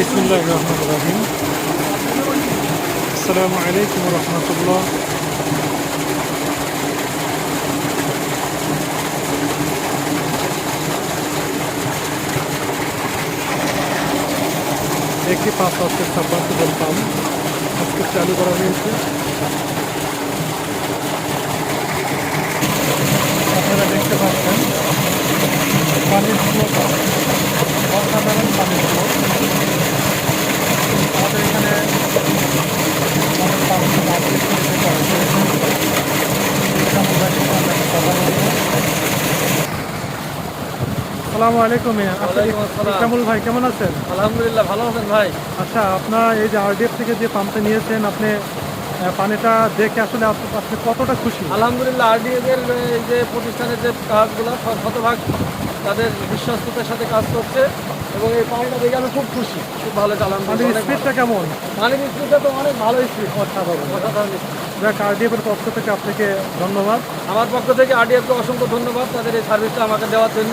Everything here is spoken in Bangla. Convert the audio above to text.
বিসমুল্লাহ রহমান রাহিম আসসালামু আলাইকুম রহমতুল্লাহ একটি পাঁচ আজকে ছাব্বান্ন বলতাম আজকে চালু করা হয়েছে আপনারা দেখতে পাচ্ছেন পানির স্রোত অসাধারণ পানির স্রোত আমাদের এখানে অনেক পাম্প মাটি তৈরি করা হয়েছে ইসলামুল্লাহ সাথে আমরা একটু কথা বলব। আসসালামু আলাইকুম। ইসলামুল ভাই কেমন আছেন? আলহামদুলিল্লাহ ভালো আছেন ভাই? আচ্ছা আপনার এই যে আরডিএফ থেকে যে পাম্পটা নিয়েছেন আপনি পানিটা দেখে আসলে আপ- আপনি কতটা খুশি? আলহামদুলিল্লাহ আরডিএদের এই যে প্রতিষ্ঠানের যে কাজগুলো শতভাগ তাদের বিশ্বস্ততার সাথে কাজ করছে এবং এই পানিটা দেখে আমি খুব খুশি। খুব ভালো চালান পানির স্পিডটা কেমন? পানির স্পিডটা তো অনেক ভালো স্পিড অসাধারণ। অসাধারণ যাক আরডিএফ এর পক্ষ থেকে আপনাকে ধন্যবাদ। আমার পক্ষ থেকে আরডিএফকে অসংখ্য ধন্যবাদ তাদের এই সার্ভিসটা আমাকে দেওয়ার জন্য।